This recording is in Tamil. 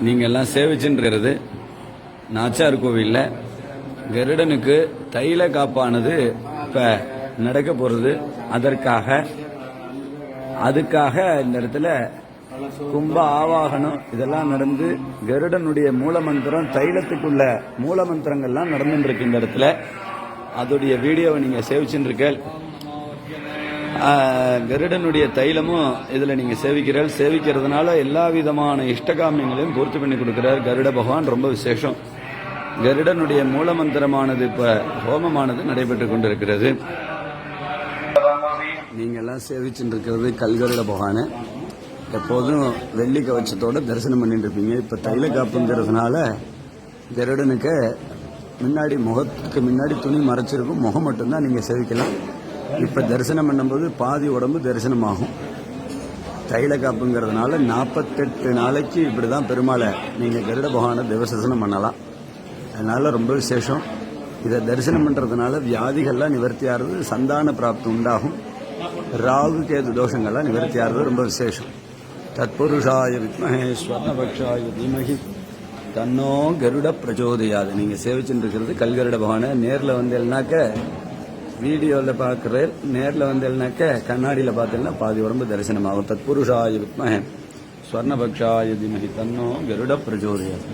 நீங்கள் எல்லாம் சேவிச்சுன்றது நாச்சார் கோவிலில் கருடனுக்கு தைல காப்பானது இப்போ நடக்க போகிறது அதற்காக அதுக்காக இந்த இடத்துல கும்ப ஆவாகனம் இதெல்லாம் நடந்து கருடனுடைய மூலமந்திரம் தைலத்துக்குள்ள மூலமந்திரங்கள்லாம் நடந்துட்டு இருக்கு இந்த இடத்துல. அதோடைய வீடியோவை நீங்கள் சேவிச்சுட்டு இருக்கேன் கருடனுடைய தைலமும் இதில் நீங்கள் சேவிக்கிறார் சேவிக்கிறதுனால எல்லா விதமான இஷ்டகாமியங்களையும் பூர்த்தி பண்ணி கொடுக்குறார் கருட பகவான். ரொம்ப விசேஷம். கருடனுடைய மூலமந்திரமானது இப்போ ஹோமமானது நடைபெற்று கொண்டிருக்கிறது. நீங்கள்லாம் சேவிச்சுட்டு இருக்கிறது கல்கருட பகவானு. எப்போதும் வெள்ளி கவச்சத்தோடு தரிசனம் பண்ணிட்டு இருப்பீங்க இப்போ தைல காப்புங்கிறதுனால கருடனுக்கு முன்னாடி முகத்துக்கு முன்னாடி துணி மறைச்சிருக்கும் முகம் மட்டும்தான் நீங்கள் சேவிக்கலாம். இப்போ தரிசனம் பண்ணும்போது பாதி உடம்பு தரிசனமாகும். தைல காப்புங்கிறதுனால நாற்பத்தெட்டு நாளைக்கு இப்படி தான் பெருமாளை நீங்கள் கருட பகவானை தேவசசனம் பண்ணலாம். அதனால் ரொம்ப விசேஷம். இதை தரிசனம் பண்ணுறதுனால வியாதிகள்லாம் நிவர்த்தி ஆகிறது சந்தான பிராப்தி உண்டாகும். ராகு கேது தோஷங்கள்லாம் நிவர்த்தி ஆகிறது ரொம்ப விசேஷம். தத்புருஷாய வித்மஹே ஸ்வர்ணபக்ஷாய தீமகி. தன்னோ கருட பிரச்சோதையாது. நீங்கள் சேவிச்சுட்டு இருக்கிறது கல்கருட பகவானை நேரில் வந்தேன்னாக்க வீடியோவில் பார்க்குறேன். நேரில் வந்தேன்னாக்க கண்ணாடியில் பார்த்தேன்னா பாதி உடம்பு தரிசனமாகும். தத்புருஷாய வித்மஹே. ஸ்வர்ணபக்ஷாய தீமகி தன்னோ கருட பிரச்சோதயாது.